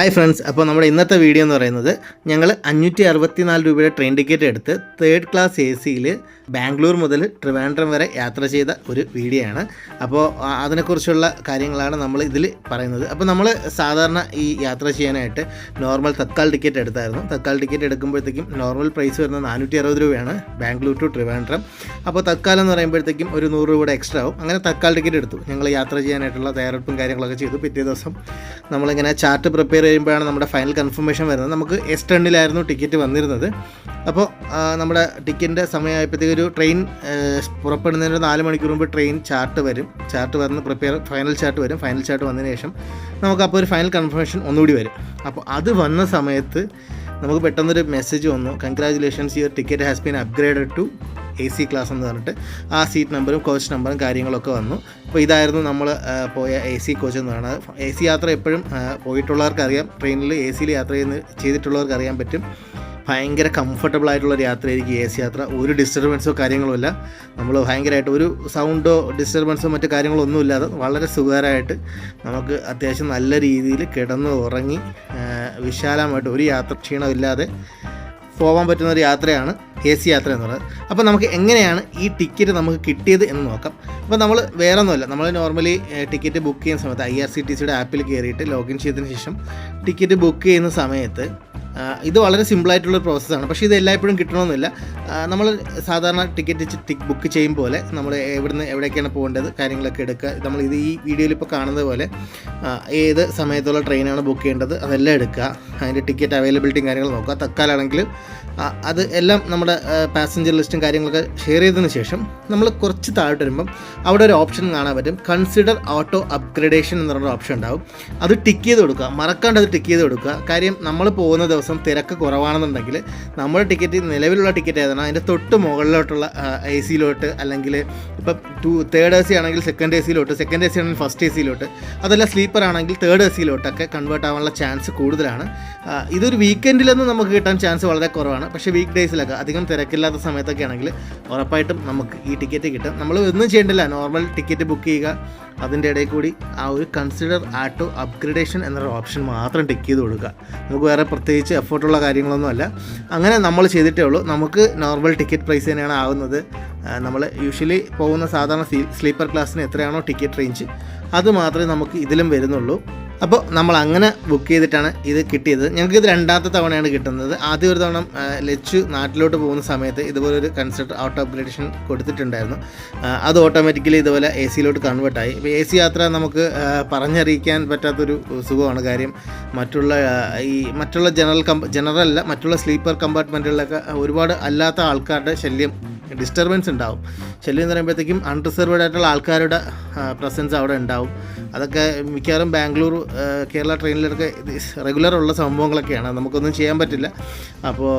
Hi friends അപ്പോൾ നമ്മുടെ ഇന്നത്തെ വീഡിയോ എന്ന് പറയുന്നത് ഞങ്ങൾ അഞ്ഞൂറ്റി അറുപത്തി നാല് രൂപയുടെ ട്രെയിൻ ടിക്കറ്റ് എടുത്ത് തേർഡ് ക്ലാസ് എ സിയിൽ ബാംഗ്ലൂർ മുതൽ ട്രിവാൻഡ്രം വരെ യാത്ര ചെയ്ത ഒരു വീഡിയോ ആണ്. അപ്പോൾ അതിനെക്കുറിച്ചുള്ള കാര്യങ്ങളാണ് നമ്മൾ ഇതിൽ പറയുന്നത്. അപ്പോൾ നമ്മൾ സാധാരണ ഈ യാത്ര ചെയ്യാനായിട്ട് നോർമൽ തക്കാൽ ടിക്കറ്റ് എടുത്തായിരുന്നു. തക്കാൽ ടിക്കറ്റ് എടുക്കുമ്പോഴത്തേക്കും നോർമൽ പ്രൈസ് വരുന്നത് നാനൂറ്റി അറുപത് രൂപയാണ് ബാംഗ്ലൂർ ടു ട്രിവാൻഡ്രം. അപ്പോൾ തക്കാലം എന്ന് പറയുമ്പോഴത്തേക്കും ഒരു നൂറ് രൂപയുടെ എക്സ്ട്രാ ആവും. അങ്ങനെ തക്കാൽ ടിക്കറ്റ് എടുത്തു. ഞങ്ങൾ യാത്ര ചെയ്യാനായിട്ടുള്ള തയ്യാറെടുപ്പും കാര്യങ്ങളൊക്കെ ചെയ്തു. പിറ്റേ ദിവസം നമ്മളിങ്ങനെ ചാർട്ട് പ്രിപ്പയർ ചെയ്യുമ്പോഴാണ് നമ്മുടെ ഫൈനൽ കൺഫർമേഷൻ വരുന്നത്. നമുക്ക് എസ് ടെണ്ണിലായിരുന്നു ടിക്കറ്റ് വന്നിരുന്നത്. അപ്പോൾ നമ്മുടെ ടിക്കറ്റിന്റെ സമയമായപ്പോഴത്തേക്ക് ഒരു ട്രെയിൻ പുറപ്പെടുന്നതിന് നാല് മണിക്കൂർ മുമ്പ് ട്രെയിൻ ചാർട്ട് വരും. ചാർട്ട് വന്ന് പ്രിപ്പയർ ഫൈനൽ ചാർട്ട് വരും. ഫൈനൽ ചാർട്ട് വന്നതിന് ശേഷം നമുക്ക് അപ്പോൾ ഒരു ഫൈനൽ കൺഫർമേഷൻ ഒന്നുകൂടി വരും. അപ്പോൾ അത് വന്ന സമയത്ത് നമുക്ക് പെട്ടെന്നൊരു മെസ്സേജ് വന്നു. Congratulations your ticket has been upgraded to A C class എന്ന് പറഞ്ഞിട്ട് ആ സീറ്റ് നമ്പറും കോച്ച് നമ്പറും കാര്യങ്ങളൊക്കെ വന്നു. അപ്പോൾ ഇതായിരുന്നു നമ്മൾ പോയ എ സി കോച്ച് എന്ന് പറയുന്നത്. എ സി യാത്ര എപ്പോഴും പോയിട്ടുള്ളവർക്കറിയാം. ട്രെയിനിൽ എ സിയിൽ യാത്ര ചെയ്യുന്ന ചെയ്തിട്ടുള്ളവർക്ക് അറിയാൻ പറ്റും. ഭയങ്കര കംഫർട്ടബിൾ ആയിട്ടുള്ള യാത്രയായിരിക്കും എ സി യാത്ര. ഒരു ഡിസ്റ്റർബൻസോ കാര്യങ്ങളോ ഇല്ല. നമ്മൾ ഭയങ്കരമായിട്ട് ഒരു സൗണ്ടോ ഡിസ്റ്റർബൻസോ മറ്റു കാര്യങ്ങളോ ഒന്നുമില്ലാതെ വളരെ സുഖകരമായിട്ട് നമുക്ക് അത്യാവശ്യം നല്ല രീതിയിൽ കിടന്ന് ഉറങ്ങി വിശാലമായിട്ട് ഒരു യാത്ര ക്ഷീണമില്ലാതെ പോകാൻ പറ്റുന്ന ഒരു യാത്രയാണ്. എ സി യാത്ര എന്ന് പറയുന്നത് അപ്പോൾ നമുക്ക് എങ്ങനെയാണ് ഈ ടിക്കറ്റ് നമുക്ക് കിട്ടിയത് എന്ന് നോക്കാം. അപ്പോൾ നമ്മൾ വേറെ ഒന്നുമല്ല നമ്മൾ നോർമലി ടിക്കറ്റ് ബുക്ക് ചെയ്യുന്ന സമയത്ത് ഐ ആർ സി ടി സിയുടെ ആപ്പിൽ കയറിയിട്ട് ലോഗിൻ ചെയ്തതിന് ശേഷം ടിക്കറ്റ് ബുക്ക് ചെയ്യുന്ന സമയത്ത് ഇത് വളരെ സിമ്പിളായിട്ടുള്ള പ്രോസസ്സാണ് പക്ഷേ ഇത് എല്ലായ്പ്പോഴും കിട്ടണമെന്നില്ല. നമ്മൾ സാധാരണ ടിക്കറ്റ് ടിക്ക് ബുക്ക് ചെയ്യും പോലെ നമ്മൾ എവിടുന്ന് എവിടേക്കാണ് പോകേണ്ടത് കാര്യങ്ങളൊക്കെ എടുക്കുക. നമ്മൾ ഇത് ഈ വീഡിയോയിൽ ഇപ്പോൾ കാണുന്നത് പോലെ ഏത് സമയത്തുള്ള ട്രെയിനാണ് ബുക്ക് ചെയ്യേണ്ടത് അതെല്ലാം എടുക്കുക. അതിന്റെ ടിക്കറ്റ് അവൈലബിലിറ്റിയും കാര്യങ്ങളും നോക്കുക. തക്കാലാണെങ്കിൽ അത് എല്ലാം നമ്മുടെ പാസഞ്ചർ ലിസ്റ്റും കാര്യങ്ങളൊക്കെ ഷെയർ ചെയ്തതിന് ശേഷം നമ്മൾ കുറച്ച് താഴോട്ട് വരുമ്പം അവിടെ ഒരു ഓപ്ഷൻ കാണാൻ പറ്റും. കൺസിഡർ ഓട്ടോ അപ്ഗ്രഡേഷൻ എന്ന് പറഞ്ഞൊരു ഓപ്ഷൻ ഉണ്ടാവും. അത് ടിക്ക് ചെയ്ത് കൊടുക്കുക. മറക്കാണ്ട് അത് ടിക്ക് ചെയ്ത് കൊടുക്കുക. കാര്യം നമ്മൾ പോകുന്ന ദിവസം തിരക്ക് കുറവാണെന്നുണ്ടെങ്കിൽ നമ്മൾ ടിക്കറ്റ് നിലവിലുള്ള ടിക്കറ്റ് ഏതാണ്? അതിന്റെ തൊട്ട് മുകളിലോട്ടുള്ള എ സിയിലോട്ട് അല്ലെങ്കിൽ ഇപ്പം ടു തേർഡ് എ സി ആണെങ്കിൽ സെക്കൻഡ് എ സിയിലോട്ട് സെക്കൻഡ് എ സി ആണെങ്കിൽ ഫസ്റ്റ് എ സിയിലോട്ട് അതല്ല സ്ലീപ്പർ ആണെങ്കിൽ തേർഡ് എ സിയിലോട്ടൊക്കെ കൺവേർട്ട് ആവാനുള്ള ചാൻസ് കൂടുതലാണ്. ഇതൊരു വീക്കെൻഡിലൊന്നും നമുക്ക് കിട്ടാൻ ചാൻസ് വളരെ കുറവാണ്. പക്ഷേ വീക്ക് ഡേയ്സിലൊക്കെ അധികം തിരക്കില്ലാത്ത സമയത്തൊക്കെ ആണെങ്കിൽ ഉറപ്പായിട്ടും നമുക്ക് ഈ ടിക്കറ്റ് കിട്ടും. നമ്മൾ ഒന്നും ചെയ്യേണ്ടില്ല നോർമൽ ടിക്കറ്റ് ബുക്ക് ചെയ്യുക അതിന്റെ ഇടയിൽ കൂടി ആ ഒരു കൺസിഡർ ആട്ടോ അപ്ഗ്രഡേഷൻ എന്നൊരു ഓപ്ഷൻ മാത്രം ടിക്ക് ചെയ്ത് കൊടുക്കുക. നമുക്ക് വേറെ പ്രത്യേകിച്ച് എഫേർട്ടുള്ള കാര്യങ്ങളൊന്നുമല്ല അങ്ങനെ നമ്മൾ ചെയ്തിട്ടേ ഉള്ളൂ. നമുക്ക് നോർമൽ ടിക്കറ്റ് പ്രൈസ് തന്നെയാണ് ആവുന്നത്. നമ്മൾ യൂഷ്വലി പോകുന്ന സാധാരണ സ്ലീപ്പർ ക്ലാസ്സിന് എത്രയാണോ ടിക്കറ്റ് റേഞ്ച് അത് മാത്രമേ നമുക്ക് ഇതിലും വരുന്നുള്ളൂ. അപ്പോൾ നമ്മൾ അങ്ങനെ ബുക്ക് ചെയ്തിട്ടാണ് ഇത് കിട്ടിയത്. ഞങ്ങൾക്ക് ഇത് രണ്ടാമത്തെ തവണയാണ് കിട്ടുന്നത്. ആദ്യ ഒരു തവണ ലച്ചു നാട്ടിലോട്ട് പോകുന്ന സമയത്ത് ഇതുപോലെ ഒരു കൺസെപ്റ്റ് ഓട്ടോ അപ്ഗ്രേഡേഷൻ കൊടുത്തിട്ടുണ്ടായിരുന്നു. അത് ഓട്ടോമാറ്റിക്കലി ഇതുപോലെ എ സിയിലോട്ട് കൺവേർട്ടായി ഇപ്പോൾ എ സി യാത്ര നമുക്ക് പറഞ്ഞറിയിക്കാൻ പറ്റാത്തൊരു സുഖമാണ് കാര്യം. മറ്റുള്ള ഈ മറ്റുള്ള ജനറൽ കമ്പ ജനറൽ അല്ല മറ്റുള്ള സ്ലീപ്പർ കമ്പാർട്ട്മെന്റുകളിലൊക്കെ ഒരുപാട് അല്ലാത്ത ആൾക്കാരുടെ ശല്യം ഡിസ്റ്റർബൻസ് ഉണ്ടാവും. ശല്യം എന്ന് പറയുമ്പോഴത്തേക്കും അൺറിസർവ്ഡ് ആയിട്ടുള്ള ആൾക്കാരുടെ പ്രസൻസ് അവിടെ ഉണ്ടാവും. അതൊക്കെ മിക്കവാറും ബാംഗ്ലൂർ കേരള ട്രെയിനിലൊക്കെ റെഗുലർ ഉള്ള സംഭവങ്ങളൊക്കെയാണ്. നമുക്കൊന്നും ചെയ്യാൻ പറ്റില്ല. അപ്പോൾ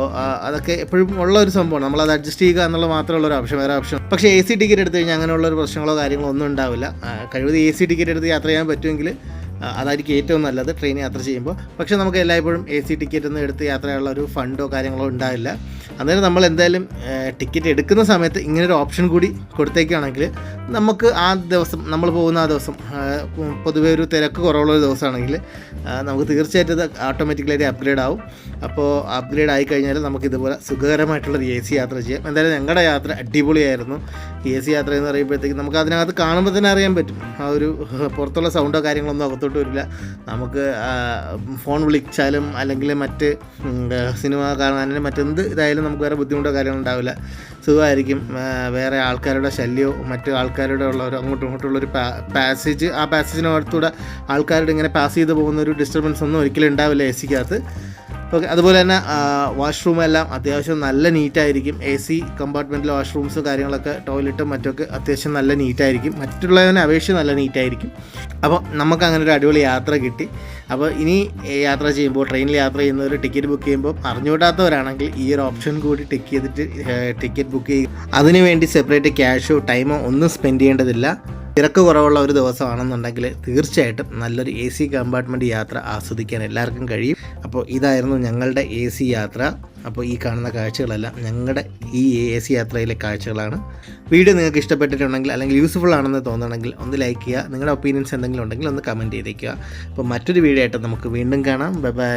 അതൊക്കെ എപ്പോഴും ഉള്ള ഒരു സംഭവമാണ്. നമ്മളത് അഡ്ജസ്റ്റ് ചെയ്യുക എന്നുള്ള മാത്രമുള്ള ഒരു ഓപ്ഷൻ വേറെ ഓപ്ഷൻ പക്ഷേ എ സി ടിക്കറ്റ് എടുത്തു കഴിഞ്ഞാൽ അങ്ങനെയുള്ള ഒരു പ്രശ്നങ്ങളോ കാര്യങ്ങളോ ഒന്നും ഉണ്ടാവില്ല. കഴിവത് എ സി ടിക്കറ്റ് എടുത്ത് യാത്ര ചെയ്യാൻ പറ്റുമെങ്കിൽ അതായിരിക്കും ഏറ്റവും നല്ലത് ട്രെയിൻ യാത്ര ചെയ്യുമ്പോൾ. പക്ഷേ നമുക്ക് എല്ലായ്പ്പോഴും എ സി ടിക്കറ്റ് ഒന്നും എടുത്ത് യാത്ര ചെയ്യാനുള്ള ഒരു ഫണ്ടോ കാര്യങ്ങളോ ഉണ്ടാവില്ല. അന്നേരം നമ്മൾ എന്തായാലും ടിക്കറ്റ് എടുക്കുന്ന സമയത്ത് ഇങ്ങനൊരു ഓപ്ഷൻ കൂടി കൊടുത്തേക്കാണെങ്കിൽ നമുക്ക് ആ ദിവസം നമ്മൾ പോകുന്ന ആ ദിവസം പൊതുവെ ഒരു തിരക്ക് കുറവുള്ള ഒരു ദിവസമാണെങ്കിൽ നമുക്ക് തീർച്ചയായിട്ടും ഇത് ഓട്ടോമാറ്റിക്കലായിട്ട് അപ്ഗ്രേഡ് ആവും. അപ്പോൾ അപ്ഗ്രേഡ് ആയി കഴിഞ്ഞാൽ നമുക്ക് ഇതുപോലെ സുഖകരമായിട്ടുള്ള എ സി യാത്ര ചെയ്യാം. എന്തായാലും ഞങ്ങളുടെ യാത്ര അടിപൊളിയായിരുന്നു. എ സി യാത്ര എന്ന് പറയുമ്പോഴത്തേക്ക് നമുക്ക് അതിനകത്ത് കാണുമ്പോൾ തന്നെ അറിയാൻ പറ്റും. ആ ഒരു പുറത്തുള്ള സൗണ്ടോ കാര്യങ്ങളൊന്നും അകത്തോട്ട് വരില്ല. നമുക്ക് ഫോൺ വിളിച്ചാലും അല്ലെങ്കിൽ മറ്റ് സിനിമ കാണാനും മറ്റെന്ത് ഇതായാലും നമുക്ക് വേറെ ബുദ്ധിമുട്ടോ കാര്യങ്ങളോ ഉണ്ടാവില്ല. സുഖമായിരിക്കും. വേറെ ആൾക്കാരുടെ ശല്യമോ മറ്റു ആൾക്കാരുടെ ഉള്ള ഒരു അങ്ങോട്ടും പാ പാസേജ് ആ പാസേജിനകത്തൂടെ ആൾക്കാരുടെ ഇങ്ങനെ പാസ് ചെയ്ത് പോകുന്ന ഒരു ഡിസ്റ്റർബൻസ് ഒന്നും ഒരിക്കലും ഉണ്ടാവില്ല എ സിക്കകത്ത് ഓക്കെ അതുപോലെ തന്നെ വാഷ്റൂം എല്ലാം അത്യാവശ്യം നല്ല നീറ്റായിരിക്കും എ സി കമ്പാർട്ട്മെന്റിലെ വാഷ്റൂംസ് കാര്യങ്ങളൊക്കെ ടോയ്ലറ്റും മറ്റൊക്കെ അത്യാവശ്യം നല്ല നീറ്റായിരിക്കും മറ്റുള്ളതിനെ അപേക്ഷിച്ച് നല്ല നീറ്റായിരിക്കും അപ്പോൾ നമുക്ക് അങ്ങനെ ഒരു അടിപൊളി യാത്ര കിട്ടി. അപ്പോൾ ഇനി യാത്ര ചെയ്യുമ്പോൾ ട്രെയിനിൽ യാത്ര ചെയ്യുന്നവർ ടിക്കറ്റ് ബുക്ക് ചെയ്യുമ്പോൾ അറിഞ്ഞുകൂടാത്തവരാണെങ്കിൽ ഈ ഒരു ഓപ്ഷൻ കൂടി ടിക്ക് ചെയ്തിട്ട് ടിക്കറ്റ് ബുക്ക് ചെയ്യും അതിനുവേണ്ടി സെപ്പറേറ്റ് ക്യാഷോ ടൈമോ ഒന്നും സ്പെൻഡ് ചെയ്യേണ്ടതില്ല. തിരക്ക് കുറവുള്ള ഒരു ദിവസമാണെന്നുണ്ടെങ്കിൽ തീർച്ചയായിട്ടും നല്ലൊരു എ സി കമ്പാർട്ട്മെന്റ് യാത്ര ആസ്വദിക്കാൻ എല്ലാവർക്കും കഴിയും. അപ്പോൾ ഇതായിരുന്നു ഞങ്ങളുടെ എ സി യാത്ര. അപ്പോൾ ഈ കാണുന്ന കാഴ്ചകളെല്ലാം ഞങ്ങളുടെ ഈ എ സി യാത്രയിലെ കാഴ്ചകളാണ്. വീഡിയോ നിങ്ങൾക്ക് ഇഷ്ടപ്പെട്ടിട്ടുണ്ടെങ്കിൽ അല്ലെങ്കിൽ യൂസ്ഫുൾ ആണെന്ന് തോന്നുകയാണെങ്കിൽ ഒന്ന് ലൈക്ക് ചെയ്യുക. നിങ്ങളുടെ ഒപ്പീനിയൻസ് എന്തെങ്കിലും ഉണ്ടെങ്കിൽ ഒന്ന് കമന്റ് ചെയ്തേക്കുക. അപ്പോൾ മറ്റൊരു വീഡിയോ ആയിട്ട് നമുക്ക് വീണ്ടും കാണാം. Bye bye